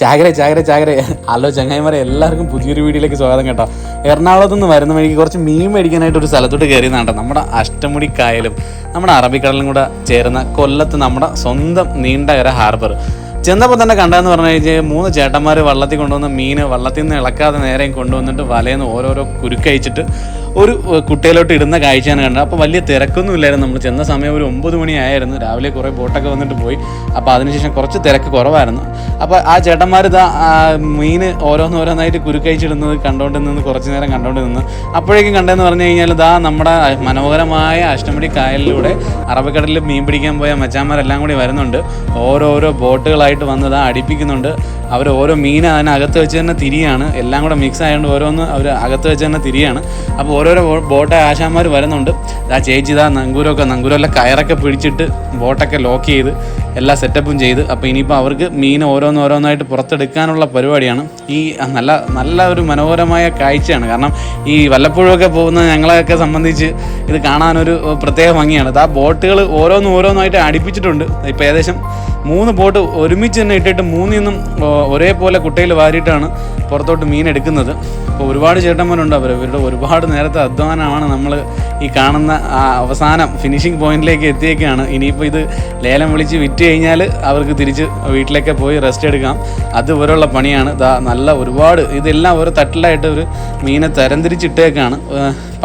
ചാകര ചാകരെ ചാകരെ. ഹലോ ചങ്ങായിമാരെ എല്ലാവർക്കും പുതിയൊരു വീഡിയോയിലേക്ക് സ്വാഗതം കേട്ടോ. എറണാകുളത്ത് നിന്ന് വരുന്ന വഴിക്ക് കുറച്ച് മീൻ മേടിക്കാനായിട്ട് ഒരു സ്ഥലത്തോട്ട് കയറിയതാണ് നമ്മുടെ അഷ്ടമുടി കായലും നമ്മുടെ അറബിക്കടലും കൂടെ ചേർന്ന കൊല്ലത്ത് നമ്മുടെ സ്വന്തം നീണ്ടകര ഹാർബർ. ചെന്നപ്പോൾ തന്നെ കണ്ടതെന്ന് പറഞ്ഞു കഴിഞ്ഞാൽ മൂന്ന് ചേട്ടന്മാർ വള്ളത്തിൽ കൊണ്ടുവന്ന മീൻ വള്ളത്തിൽ നിന്ന് ഇളക്കാതെ നേരെയും കൊണ്ടുവന്നിട്ട് വലയിൽ നിന്ന് ഓരോരോ കുരുക്കയച്ചിട്ട് ഒരു കുട്ടിയിലോട്ട് ഇടുന്ന കാഴ്ചയാണ് കണ്ടത്. അപ്പോൾ വലിയ തിരക്കൊന്നും ഇല്ലായിരുന്നു. നമ്മൾ ചെന്ന സമയം ഒരു ഒമ്പത് മണിയായിരുന്നു രാവിലെ കുറേ ബോട്ടൊക്കെ വന്നിട്ട് പോയി. അപ്പോൾ അതിനുശേഷം കുറച്ച് തിരക്ക് കുറവായിരുന്നു. അപ്പോൾ ആ ചേട്ടന്മാർ ഇതാ മീൻ ഓരോന്നോരോന്നായിട്ട് കുരുക്കഴിച്ചിടുന്നത് കണ്ടുകൊണ്ട് നിന്ന് കുറച്ച് നേരം കണ്ടുകൊണ്ട് നിന്ന്. അപ്പോഴേക്കും കണ്ടതെന്ന് പറഞ്ഞു കഴിഞ്ഞാൽ ഇതാ നമ്മുടെ മനോഹരമായ അഷ്ടമുടി കായലിലൂടെ അറബിക്കടലിൽ മീൻ പിടിക്കാൻ പോയ മച്ചാന്മാരെല്ലാം കൂടി വരുന്നുണ്ട്. ഓരോരോ ബോട്ടുകളായിട്ട് വന്ന് ഇതാ അടിപ്പിക്കുന്നുണ്ട്. അവർ ഓരോ മീൻ അതിനകത്ത് വെച്ച് തന്നെ തിരിയാണ്. എല്ലാം കൂടെ മിക്സ് ആയതുകൊണ്ട് ഓരോന്ന് അവർ അകത്ത് വെച്ച് തന്നെ തിരിയാണ്. അപ്പോൾ ഓരോരോ ബോട്ടെ ആശാന്മാർ വരുന്നുണ്ട്. ആ ചേച്ചി ഇതാ നങ്കൂരമൊക്കെ നങ്കൂരമെല്ലാം കയറൊക്കെ പിടിച്ചിട്ട് ബോട്ടൊക്കെ ലോക്ക് ചെയ്ത് എല്ലാ സെറ്റപ്പും ചെയ്ത്. അപ്പോൾ ഇനിയിപ്പോൾ അവർക്ക് മീൻ ഓരോന്നോരോന്നായിട്ട് പുറത്തെടുക്കാനുള്ള പരിപാടിയാണ്. ഈ നല്ല നല്ല ഒരു മനോഹരമായ കാഴ്ചയാണ്. കാരണം ഈ വല്ലപ്പോഴുമൊക്കെ പോകുന്ന ഞങ്ങളെയൊക്കെ സംബന്ധിച്ച് ഇത് കാണാനൊരു പ്രത്യേക ഭംഗിയാണ്. ആ ബോട്ടുകൾ ഓരോന്ന് ഓരോന്നായിട്ട് അടുപ്പിച്ചിട്ടുണ്ട്. ഇപ്പോൾ ഏകദേശം മൂന്ന് ബോട്ട് ഒരുമിച്ച് തന്നെ ഇട്ടിട്ട് മൂന്നിൽ നിന്നും ഒരേപോലെ കുട്ടയിൽ വാരിയിട്ടാണ് പുറത്തോട്ട് മീൻ എടുക്കുന്നത്. അപ്പോൾ ഒരുപാട് ചേട്ടന്മാരുണ്ട് അവർ ഇവരുടെ ഒരുപാട് നേരത്തെ അധ്വാനമാണ് നമ്മൾ ഈ കാണുന്ന ആ അവസാനം ഫിനിഷിംഗ് പോയിന്റിലേക്ക് എത്തിയേക്കാണ്. ഇനിയിപ്പോൾ ഇത് ലേലം വിളിച്ച് വിറ്റ് കഴിഞ്ഞാൽ അവർക്ക് തിരിച്ച് വീട്ടിലേക്ക് പോയി റെസ്റ്റ് എടുക്കാം. അതുപോലുള്ള പണിയാണ്. ഇതാ നല്ല ഒരുപാട് ഇതെല്ലാം ഒരു തട്ടിലായിട്ട് ഒരു മീനെ തരംതിരിച്ചിട്ടേക്കാണ്.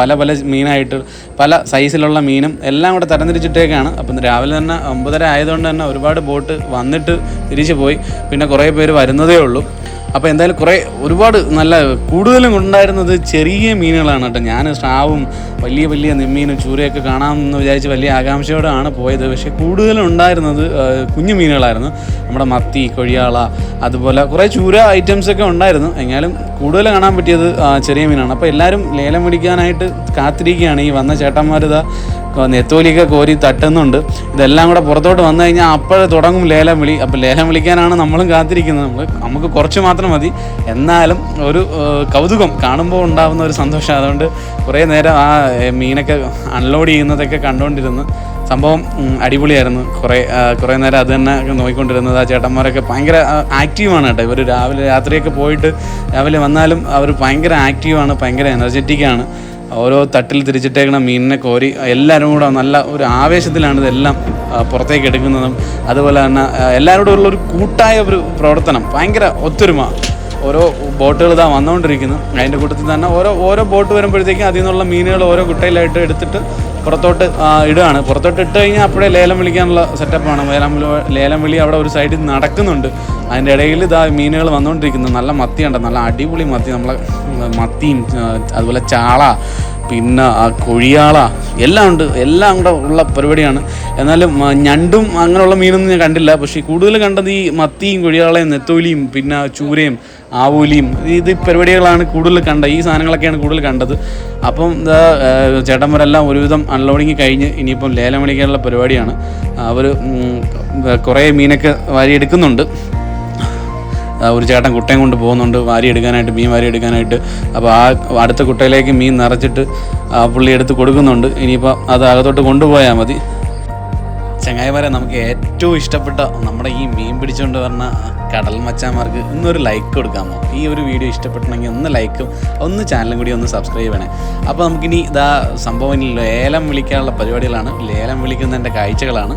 പല പല മീനായിട്ട് പല സൈസിലുള്ള മീനും എല്ലാം കൂടെ തരംതിരിച്ചിട്ടേക്കാണ്. അപ്പം രാവിലെ തന്നെ ഒമ്പതര ആയതുകൊണ്ട് തന്നെ ഒരുപാട് ബോട്ട് വന്നിട്ട് തിരിച്ചു പോയി. പിന്നെ കുറേ പേര് വരുന്നതേ ഉള്ളൂ. അപ്പോൾ എന്തായാലും കുറേ ഒരുപാട് നല്ല കൂടുതലും ഉണ്ടായിരുന്നത് ചെറിയ മീനുകളാണ് കേട്ടോ. ഞാൻ സ്രാവും വലിയ വലിയ നിമ്മീനും ചൂരയൊക്കെ കാണാമെന്ന് വിചാരിച്ച് വലിയ ആകാംക്ഷയോടെയാണ് പോയത്. പക്ഷേ കൂടുതലും ഉണ്ടായിരുന്നത് കുഞ്ഞു മീനുകളായിരുന്നു. നമ്മുടെ മത്തി കൊഴിയാള അതുപോലെ കുറേ ചൂര ഐറ്റംസ് ഒക്കെ ഉണ്ടായിരുന്നു. എങ്കിലും കൂടുതൽ കാണാൻ പറ്റിയത് ചെറിയ മീനാണ്. അപ്പോൾ എല്ലാവരും ലേലം പിടിക്കാനായിട്ട് കാത്തിരിക്കുകയാണ് ഈ വന്ന ചേട്ടന്മാരിതാ. നെത്തോലിയൊക്കെ കോരി തട്ടുന്നുണ്ട്. ഇതെല്ലാം കൂടെ പുറത്തോട്ട് വന്നു കഴിഞ്ഞാൽ അപ്പോഴേ തുടങ്ങും ലേലം വിളി. അപ്പോൾ ലേലം വിളിക്കാനാണ് നമ്മളും കാത്തിരിക്കുന്നത്. നമ്മൾ നമുക്ക് കുറച്ച് മാത്രം മതി. എന്നാലും ഒരു കൗതുകം കാണുമ്പോൾ ഉണ്ടാകുന്ന ഒരു സന്തോഷം. അതുകൊണ്ട് കുറേ നേരം ആ മീനൊക്കെ അൺലോഡ് ചെയ്യുന്നതൊക്കെ കണ്ടുകൊണ്ടിരുന്നു. സംഭവം അടിപൊളിയായിരുന്നു. കുറേ കുറേ നേരം അത് തന്നെ നോക്കിക്കൊണ്ടിരുന്നത്. ആ ചേട്ടന്മാരൊക്കെ ഭയങ്കര ആക്റ്റീവാണ് കേട്ടോ. ഇവർ രാവിലെ രാത്രിയൊക്കെ പോയിട്ട് രാവിലെ വന്നാലും അവർ ഭയങ്കര ആക്റ്റീവാണ് ഭയങ്കര എനർജറ്റിക്കാണ് ഓരോ തട്ടിൽ തിരിച്ചിട്ടേക്കണ മീനിനെ കോരി എല്ലാവരും കൂടെ നല്ല ഒരു ആവേശത്തിലാണ് ഇതെല്ലാം പുറത്തേക്ക് എടുക്കുന്നതും. അതുപോലെ തന്നെ എല്ലാവരോടും ഉള്ള ഒരു കൂട്ടായ ഒരു പ്രവർത്തനം ഭയങ്കര ഒത്തൊരുമ. ഓരോ ബോട്ടുകൾ ഇതാ വന്നുകൊണ്ടിരിക്കുന്നു. അതിന്റെ കൂട്ടത്തിൽ തന്നെ ഓരോ ഓരോ ബോട്ട് വരുമ്പോഴത്തേക്കും അതിൽ നിന്നുള്ള മീനുകൾ ഓരോ കുട്ടയിലായിട്ട് എടുത്തിട്ട് പുറത്തോട്ട് ഇടുകയാണ്. പുറത്തോട്ട് ഇട്ട് കഴിഞ്ഞാൽ അപ്പോഴേ ലേലം വിളിക്കാനുള്ള സെറ്റപ്പാണ് ലേലം വിളി ലേലം വിളി അവിടെ ഒരു സൈഡിൽ നടക്കുന്നുണ്ട്. അതിന്റെ ഇടയിൽ ഇതാ മീനുകൾ വന്നുകൊണ്ടിരിക്കുന്നു. നല്ല മത്തിയുണ്ട്. നല്ല അടിപൊളി മത്തി. നമ്മളെ മത്തിയും അതുപോലെ ചാള പിന്നെ ആ കൊഴിയാള എല്ലാം ഉണ്ട് എല്ലാം കൂടെ ഉള്ള പരിപാടിയാണ്. എന്നാലും ഞണ്ടും അങ്ങനെയുള്ള മീനൊന്നും ഞാൻ കണ്ടില്ല. പക്ഷേ കൂടുതൽ കണ്ടത് ഈ മത്തിയും കൊഴിയാളയും നെത്തോലിയും പിന്നെ ചൂരയും ആവൂലിയും ഇത് പരിപാടികളാണ് കൂടുതൽ കണ്ടത്. ഈ സാധനങ്ങളൊക്കെയാണ് കൂടുതൽ കണ്ടത്. അപ്പം എന്താ ചേട്ടന്മാരെല്ലാം ഒരുവിധം അൺലോഡിങ് കഴിഞ്ഞ് ഇനിയിപ്പം ലേലം വിളിക്കാനുള്ള പരിപാടിയാണ്. അവർ കുറേ മീനൊക്കെ വാരി എടുക്കുന്നുണ്ട് ആ, ഒരു ചേട്ടൻ കുട്ടയും കൊണ്ട് പോകുന്നുണ്ട് വാരി എടുക്കാനായിട്ട് മീൻ വാരി എടുക്കാനായിട്ട്. അപ്പോൾ ആ അടുത്ത കുട്ടയിലേക്ക് മീൻ നിറച്ചിട്ട് ആ പുള്ളി എടുത്ത് കൊടുക്കുന്നുണ്ട്. ഇനിയിപ്പോൾ അത് അകത്തോട്ട് കൊണ്ടുപോയാൽ മതി. ചങ്ങായിമാരെ നമുക്ക് ഏറ്റവും ഇഷ്ടപ്പെട്ട നമ്മുടെ ഈ മീൻ പിടിച്ചുകൊണ്ട് വരുന്ന കടൽ മച്ചാന്മാർക്ക് ഇന്നൊരു ലൈക്ക് കൊടുക്കാമോ? ഈ ഒരു വീഡിയോ ഇഷ്ടപ്പെട്ടണമെങ്കിൽ ഒന്ന് ലൈക്കും ഒന്ന് ചാനലും കൂടി ഒന്ന് സബ്സ്ക്രൈബ് ചെയ്യണേ. അപ്പോൾ നമുക്കിനി ഇതാ സംഭവം ഇനി ലേലം വിളിക്കാനുള്ള പരിപാടികളാണ്. ലേലം വിളിക്കുന്നതിന്റെ കാഴ്ചകളാണ്.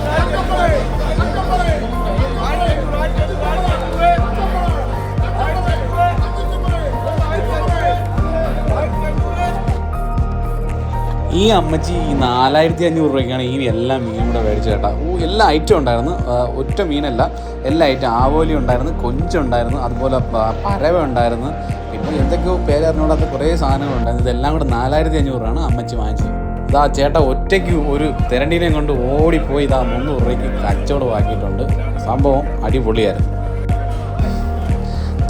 ഈ അമ്മച്ചി ഈ നാലായിരത്തി അഞ്ഞൂറ് രൂപയ്ക്കാണ് ഈ എല്ലാ മീനും കൂടെ മേടിച്ചത് കേട്ടോ. ഓ എല്ലാ ഐറ്റം ഉണ്ടായിരുന്നു. ഒറ്റ മീനല്ല. എല്ലാ ഐറ്റം ആവോലി ഉണ്ടായിരുന്നു കൊഞ്ചുണ്ടായിരുന്നു അതുപോലെ പരവ ഉണ്ടായിരുന്നു. പിന്നെ എന്തൊക്കെയോ പേരറിഞ്ഞൂടാത്ത കുറേ സാധനങ്ങളുണ്ടായിരുന്നു ഇതെല്ലാം കൂടെ നാലായിരത്തി അഞ്ഞൂറാണ് അമ്മച്ചി വാങ്ങിച്ചത്. ഇതാ ചേട്ട ഒറ്റയ്ക്ക് ഒരു തിരണ്ടീനെ കൊണ്ട് ഓടിപ്പോയി ഇതാ മുന്നൂറ് രൂപയ്ക്ക് കച്ചവടമാക്കിയിട്ടുണ്ട് സംഭവം അടിപൊളിയായിരുന്നു.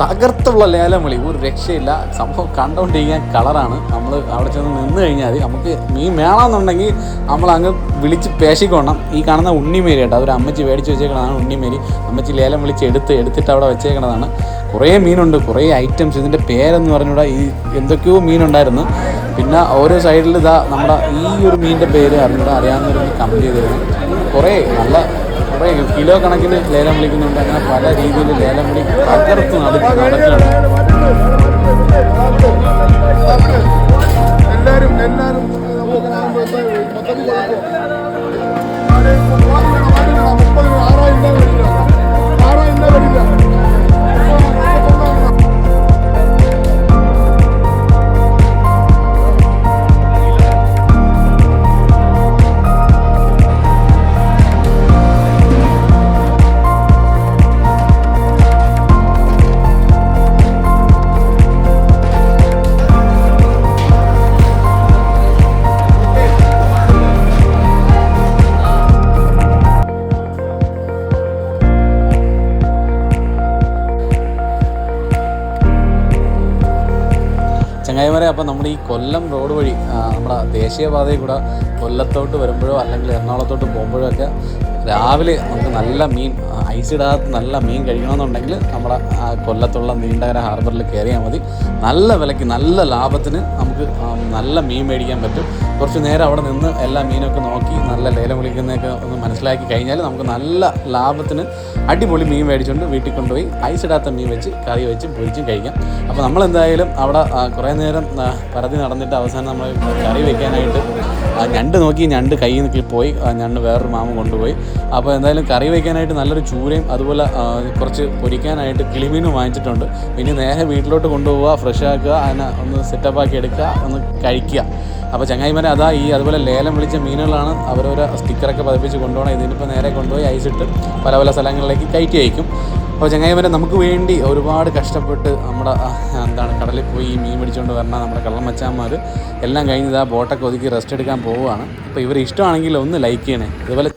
തകർത്തുള്ള ലേലം വിളി. ഒരു രക്ഷയില്ല. സംഭവം കണ്ടുകൊണ്ടിരിക്കാൻ കളറാണ്. നമ്മൾ അവിടെ ചെന്ന് നിന്ന് കഴിഞ്ഞാൽ നമുക്ക് മീൻ വേണമെന്നുണ്ടെങ്കിൽ നമ്മൾ അങ്ങ് വിളിച്ച് പേശിക്കൊള്ളണം. ഈ കാണുന്ന ഉണ്ണിമേരി കേട്ടോ അതൊരു അമ്മച്ചി മേടിച്ച് വെച്ചേക്കണതാണ് ഉണ്ണിമേരി. അമ്മച്ചി ലേലം വിളിച്ച് എടുത്ത് എടുത്തിട്ട് അവിടെ വെച്ചേക്കണതാണ്. കുറേ മീനുണ്ട് കുറേ ഐറ്റംസ് ഇതിന്റെ പേരെന്ന് പറഞ്ഞൂടാ. ഈ എന്തൊക്കെയോ മീനുണ്ടായിരുന്നു. പിന്നെ ഓരോ സൈഡിൽ ഇതാ നമ്മുടെ ഈ ഒരു മീനിന്റെ പേര് അറിഞ്ഞൂടാ. അറിയാവുന്നവരൊന്ന് കമന്റ് ചെയ്തിരുന്നു കുറേ നല്ല കുറേ കിലോ കണക്കിന് ലേലം വിളിക്കുന്നുണ്ട് അങ്ങനെ പല രീതിയിൽ ലേലം വിളി തകർത്ത് നടത്തി നടക്കുന്നുണ്ട് എല്ലാവരും എല്ലാരും മൊത്തത്തിൽ അപ്പോൾ നമ്മൾ ഈ കൊല്ലം റോഡ് വഴി നമ്മുടെ ദേശീയപാതയിൽ കൂടെ കൊല്ലത്തോട്ട് വരുമ്പോഴോ അല്ലെങ്കിൽ എറണാകുളത്തോട്ട് പോകുമ്പോഴോ ഒക്കെ രാവിലെ നമുക്ക് നല്ല മീൻ ആ, ഐസ് ഇടാത്ത നല്ല മീൻ കഴിക്കണമെന്നുണ്ടെങ്കിൽ നമ്മുടെ കൊല്ലത്തുള്ള നീണ്ടകര ഹാർബറിൽ കയറിയാൽ മതി. നല്ല വിലയ്ക്ക് നല്ല ലാഭത്തിന് നമുക്ക് നല്ല മീൻ മേടിക്കാൻ പറ്റും. കുറച്ച് നേരം അവിടെ നിന്ന് എല്ലാ മീനൊക്കെ നോക്കി നല്ല ലേലം വിളിക്കുന്നതൊക്കെ ഒന്ന് മനസ്സിലാക്കി കഴിഞ്ഞാൽ നമുക്ക് നല്ല ലാഭത്തിന് അടിപൊളി മീൻ മേടിച്ചുകൊണ്ട് വീട്ടിൽ കൊണ്ടുപോയി ഐസ് ഇടാത്ത മീൻ വെച്ച് കറി വെച്ച് പൊരിച്ചും കഴിക്കാം. അപ്പോൾ നമ്മൾ എന്തായാലും അവിടെ കുറേ നേരം പരതി നടന്നിട്ട് അവസാനം നമ്മൾ കറി വെക്കാനായിട്ട് ആ, ഞണ്ട് നോക്കി ഞണ്ട് കയ്യിൽ നിന്ന് പോയി ഞണ്ട് വേറൊരു മാമ കൊണ്ടുപോയി. അപ്പോൾ എന്തായാലും കറി വയ്ക്കാനായിട്ട് നല്ലൊരു ചൂരയും അതുപോലെ കുറച്ച് പൊരിക്കാനായിട്ട് കിളിമീനും വാങ്ങിച്ചിട്ടുണ്ട്. പിന്നെ നേരെ വീട്ടിലോട്ട് കൊണ്ടുപോവുക ഫ്രഷ് ആക്കുക അതിനെ ഒന്ന് സെറ്റപ്പ് ആക്കി എടുക്കുക ഒന്ന് കഴിക്കുക. അപ്പോൾ ചങ്ങായിമാരെ അതാ ഈ അതുപോലെ ലേലം വിളിച്ച മീനുകളാണ് അവരോരോ സ്റ്റിക്കറൊക്കെ പതിപ്പിച്ച് കൊണ്ടുപോകണം. ഇതിനിപ്പോൾ നേരെ കൊണ്ടുപോയി അയച്ചിട്ട് പല പല സ്ഥലങ്ങളിലേക്ക് കയറ്റി അയക്കും. അപ്പോൾ ചങ്ങായിമാരെ നമുക്ക് വേണ്ടി ഒരുപാട് കഷ്ടപ്പെട്ട് നമ്മുടെ ആ, എന്താണ് കടലിൽ പോയി ഈ മീൻ പിടിച്ചുകൊണ്ട് വരണ നമ്മുടെ കള്ളം മച്ചാന്മാർ എല്ലാം കഴിഞ്ഞ് ഇതാ ബോട്ടൊക്കെ ഒതുക്കി റെസ്റ്റ് എടുക്കാൻ പോവുകയാണ്. അപ്പോൾ ഇവർ ഇഷ്ടമാണെങ്കിൽ ഒന്ന് ലൈക്ക് ചെയ്യണേ. ഇതുപോലെ